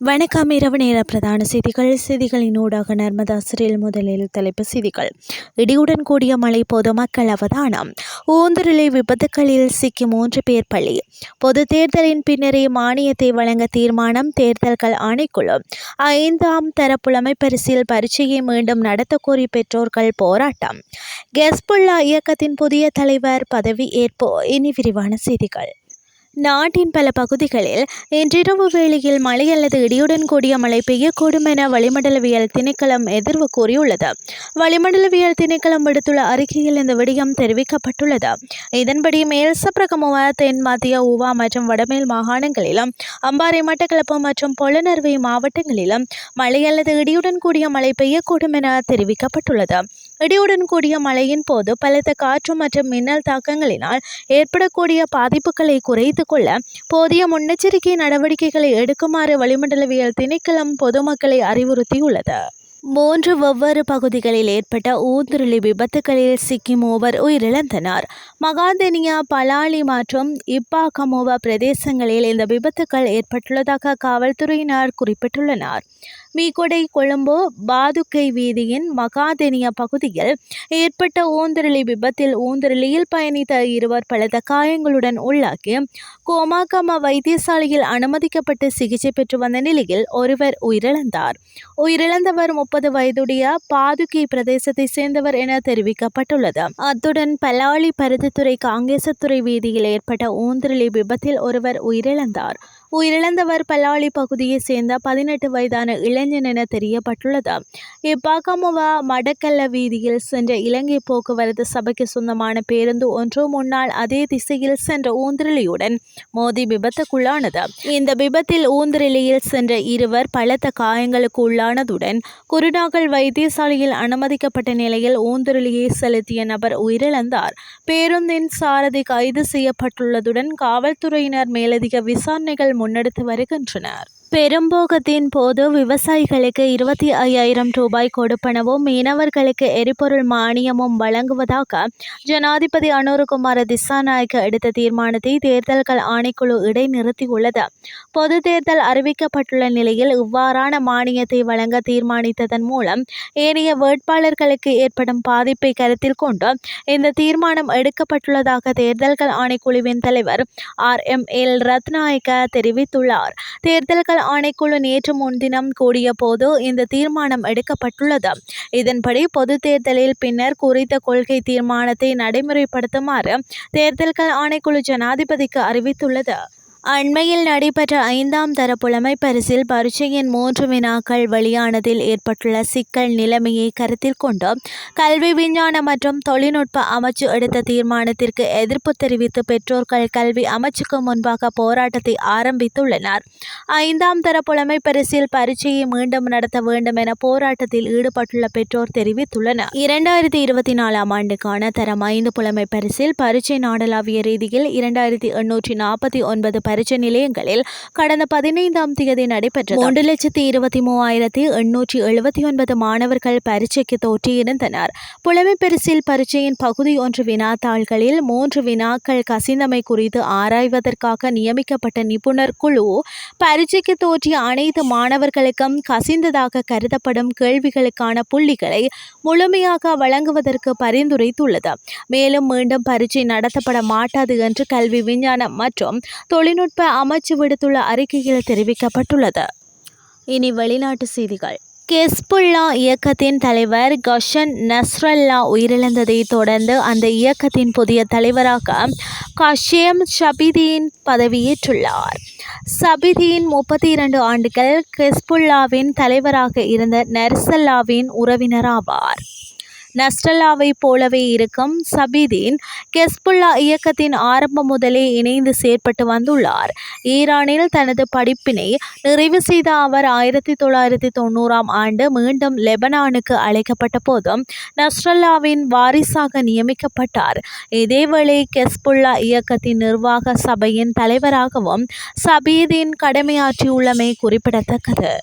வணக்கம். இரவு நேர பிரதான செய்திகள். செய்திகளின் ஊடாக நர்மதா முதலில் தலைப்பு செய்திகள். இடியுடன் கூடிய மழை பொதுமக்கள் அவதானம். ஊந்துருளை விபத்துகளில் சிக்கி மூன்று பேர் பள்ளி பொது தேர்தலின் பின்னரே மானியத்தை வழங்க தீர்மானம் தேர்தல்கள் ஆணைக்குழு. ஐந்தாம் தர புலமை பரிசில் பரீட்சையை மீண்டும் நடத்தக்கோரி பெற்றோர்கள் போராட்டம். கெஸ்புல்லா இயக்கத்தின் புதிய தலைவர் பதவி ஏற்பு. இனி விரிவான செய்திகள். நாட்டின் பல பகுதிகளில் இன்றிரவு வேளையில் மழை அல்லது இடியுடன் கூடிய மழை பெய்யக்கூடும் என வளிமண்டலவியல் திணைக்களம் எதிர்வு கூறியுள்ளது. வளிமண்டலவியல் திணைக்களம் விடுத்துள்ள அறிக்கையில் இந்த விடயம் தெரிவிக்கப்பட்டுள்ளது. இதன்படி மேல் சப்ரகமுவ தென் மத்திய ஊவா மற்றும் வடமேல் மாகாணங்களிலும் அம்பாறை மட்டக்களப்பு மற்றும் பொலனர்வை மாவட்டங்களிலும் மழை அல்லது இடியுடன் கூடிய மழை பெய்யக்கூடும் என தெரிவிக்கப்பட்டுள்ளது. இடியுடன் கூடிய மழையின் போது பலத்த காற்று மற்றும் மின்னல் தாக்கங்களினால் ஏற்படக்கூடிய பாதிப்புகளை குறைத்து கொள்ள போதிய முன்னெச்சரிக்கை நடவடிக்கைகளை எடுக்குமாறு வளிமண்டலவியல் திணைக்களம் பொதுமக்களை அறிவுறுத்தியுள்ளது. மூன்று வெவ்வேறு பகுதிகளில் ஏற்பட்ட ஊந்துருளி விபத்துகளில் சிக்கி மூவர் உயிரிழந்தனர். மகாதனியா பலாலி மற்றும் இப்பாகமோவா பிரதேசங்களில் இந்த விபத்துகள் ஏற்பட்டுள்ளதாக காவல்துறையினர் குறிப்பிட்டுள்ளனர். மீகொடை கொழும்பு பாதுகை வீதியின் மகாதெனிய பகுதியில் ஏற்பட்ட ஊந்தரளி விபத்தில் ஊந்தரளியில் பயணித்த இருவர் பலத்த காயங்களுடன் உள்ளாகி கோமாகமா வைத்தியசாலையில் அனுமதிக்கப்பட்டு சிகிச்சை பெற்று வந்த நிலையில் ஒருவர் உயிரிழந்தார். உயிரிழந்தவர் முப்பது வயதுடைய பாதுகை பிரதேசத்தை சேர்ந்தவர் என தெரிவிக்கப்பட்டுள்ளது. அத்துடன் பலாளி பருத்தித்துறை காங்கேசத்துறை வீதியில் ஏற்பட்ட ஊந்தரளி விபத்தில் ஒருவர் உயிரிழந்தார். உயிரிழந்தவர் பல்லாளி பகுதியைச் சேர்ந்த பதினெட்டு வயதான இளைஞன் என தெரியப்பட்டுள்ளது. இப்பாகமுவா மடக்கல்ல வீதியில் சென்ற இலங்கை போக்குவரத்து சபைக்கு சொந்தமான பேருந்து ஒன்று முன்னால் அதே திசையில் சென்ற ஊந்திரலியுடன் மோதி விபத்துக்குள்ளானது. இந்த விபத்தில் ஊந்திரலியில் சென்ற இருவர் பலத்த காயங்களுக்கு உள்ளானதுடன் குருநாகல் வைத்தியசாலையில் அனுமதிக்கப்பட்ட நிலையில் ஊந்திரலியை செலுத்திய நபர் உயிரிழந்தார். பேருந்தின் சாரதி கைது செய்யப்பட்டுள்ளதுடன் காவல்துறையினர் மேலதிக விசாரணைகள் முன்னெடுத்து வருகின்றனர். பெரும்போகத்தின் போது விவசாயிகளுக்கு இருபத்தி ஐயாயிரம் ரூபாய் கொடுப்பனவும் மீனவர்களுக்கு எரிபொருள் மானியமும் வழங்குவதாக ஜனாதிபதி அனுருகுமார திசாநாயக்க எடுத்த தீர்மானத்தை தேர்தல்கள் ஆணைக்குழு இடைநிறுத்தியுள்ளது. பொது தேர்தல் அறிவிக்கப்பட்டுள்ள நிலையில் இவ்வாறான மானியத்தை வழங்க தீர்மானித்ததன் மூலம் ஏனைய வேட்பாளர்களுக்கு ஏற்படும் பாதிப்பை கருத்தில் கொண்டு இந்த தீர்மானம் எடுக்கப்பட்டுள்ளதாக தேர்தல்கள் ஆணைக்குழுவின் தலைவர் ஆர். எம். எல். ரத்நாயக்க தெரிவித்துள்ளார். தேர்தல்கள் தேர்தல் ஆணைக்குழு நேற்று முன்தினம் கூடிய போது இந்த தீர்மானம் எடுக்கப்பட்டுள்ளது. இதன்படி பொது தேர்தலில் பின்னர் குறித்த கொள்கை தீர்மானத்தை நடைமுறைப்படுத்துமாறு தேர்தல்கள் ஆணைக்குழு ஜனாதிபதிக்கு அறிவித்துள்ளது. அண்மையில் நடைபெற்ற ஐந்தாம் தர புலமை பரிசில் பரீட்சையின் மூன்று வினாக்கள் வெளியானதில் ஏற்பட்டுள்ள சிக்கல் நிலைமையை கருத்தில் கொண்டு கல்வி விஞ்ஞான மற்றும் தொழில்நுட்ப அமைச்சு எடுத்த தீர்மானத்திற்கு எதிர்ப்பு தெரிவித்து பெற்றோர்கள் கல்வி அமைச்சுக்கு முன்பாக போராட்டத்தை ஆரம்பித்துள்ளனர். ஐந்தாம் தர புலமை பரிசில் பரீட்சையை மீண்டும் நடத்த வேண்டும் என போராட்டத்தில் ஈடுபட்டுள்ள பெற்றோர் தெரிவித்துள்ளனர். இரண்டாயிரத்தி இருபத்தி நாலாம் ஆண்டுக்கான தரம் ஐந்து புலமை பரிசில் பரீட்சை நாடளாவிய ரீதியில் இரண்டாயிரத்தி எண்ணூற்றி நாற்பத்தி ஒன்பது பரீட்சை நிலையங்களில் கடந்த பதினைந்தாம் தேதி நடைபெற்ற மூன்று லட்சத்தி இருபத்தி மூவாயிரத்தி எண்ணூற்றி எழுபத்தி ஒன்பது மாணவர்கள் பரீட்சைக்கு தோற்றியிருந்தனர். புலமை பரிசில் பரீட்சையின் பகுதி ஒன்று வினாத்தாள்களில் மூன்று வினாக்கள் கசிந்தமை குறித்து ஆராய்வதற்காக நியமிக்கப்பட்ட நிபுணர் குழு பரீட்சைக்கு தோற்றிய அனைத்து மாணவர்களுக்கும் கசிந்ததாக கருதப்படும் கேள்விகளுக்கான புள்ளிகளை முழுமையாக வழங்குவதற்கு பரிந்துரைத்துள்ளது. மேலும் மீண்டும் பரீட்சை நடத்தப்பட மாட்டாது என்று கல்வி விஞ்ஞானம் மற்றும் தொழில்நுட்ப அமைச்சு விடுத்துள்ள அறிக்கையில் தெரிவிக்கப்பட்டுள்ளது. இனி வெளிநாட்டு செய்திகள். கெஸ்புல்லா இயக்கத்தின் தலைவர் கஷன் நஸ்ரல்லா உயிரிழந்ததை தொடர்ந்து அந்த இயக்கத்தின் புதிய தலைவராக கஷேம் ஷபிதீன் பதவியேற்றுள்ளார். சபிதீன் முப்பத்தி இரண்டு ஆண்டுகள் கெஸ்புல்லாவின் தலைவராக இருந்த நெர்சல்லாவின் உறவினராவார். நஸ்ரல்லாவைப் போலவே இருக்கும் சபிதீன் கெஸ்புல்லா இயக்கத்தின் ஆரம்பம் முதலே இணைந்து செயற்பட்டு வந்துள்ளார். ஈரானில் தனது படிப்பினை நிறைவு செய்த அவர் ஆயிரத்தி தொள்ளாயிரத்தி தொண்ணூறாம் ஆண்டு மீண்டும் லெபனானுக்கு அழைக்கப்பட்ட போதும் நஸ்ரல்லாவின் வாரிசாக நியமிக்கப்பட்டார். இதேவேளை கெஸ்புல்லா இயக்கத்தின் நிர்வாக சபையின் தலைவராகவும் சபீதீன் கடமையாற்றியுள்ளமை குறிப்பிடத்தக்கது.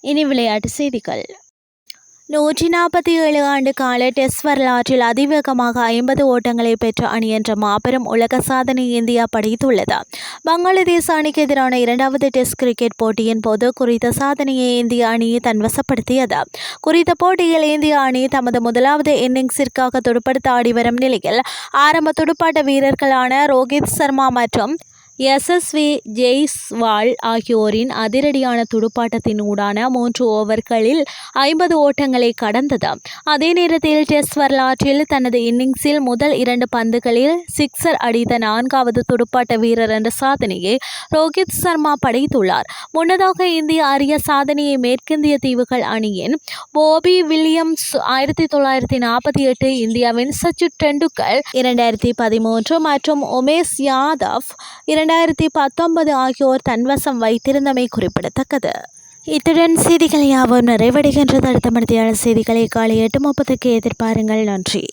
இனி விளையாட்டு செய்திகள். நூற்றி நாற்பத்தி ஏழு ஆண்டு கால டெஸ்ட் வரலாற்றில் அதிவேகமாக ஐம்பது ஓட்டங்களை பெற்ற அணி என்ற மாபெரும் உலக சாதனை இந்தியா படைத்துள்ளது. பங்களாதேஷ் அணிக்கு எதிரான இரண்டாவது டெஸ்ட் கிரிக்கெட் போட்டியின் போது குறித்த சாதனையை இந்திய அணி தன்வசப்படுத்தியது. குறித்த போட்டியில் இந்திய அணி தமது முதலாவது இன்னிங்ஸிற்காக துடுப்படுத்த ஆடி வரும் நிலையில் ஆரம்ப துடுப்பாட்ட வீரர்களான ரோஹித் சர்மா மற்றும் எஸ்எஸ்வி ஜெய்ஸ்வால் ஆகியோரின் அதிரடியான துடுப்பாட்டத்தினூடான மூன்று ஓவர்களில் ஐம்பது ஓட்டங்களை கடந்தது. அதே நேரத்தில் டெஸ்ட் வரலாற்றில் தனது இன்னிங்ஸில் முதல் இரண்டு பந்துகளில் சிக்ஸர் அடித்த நான்காவது துடுப்பாட்ட வீரர் என்ற சாதனையை ரோஹித் சர்மா படைத்துள்ளார். முன்னதாக இந்திய அரிய சாதனையை மேற்கிந்திய தீவுகள் அணியின் போபி வில்லியம்ஸ் ஆயிரத்தி தொள்ளாயிரத்தி நாற்பத்தி எட்டு இந்தியாவின் சச்சின் டெண்டுல்கர் இரண்டாயிரத்தி பதிமூன்று மற்றும் உமேஷ் யாதவ் இரண்டாயிரத்தி பத்தொன்பது ஆகியோர் தன்வசம் வைத்திருந்தமை குறிப்பிடத்தக்கது. இத்துடன் செய்திகள் யாவும் நிறைவடைகின்றது. அடுத்த மணித்தியாளர் செய்திகளை காலை எட்டு முப்பதுக்கு எதிர்பாருங்கள். நன்றி.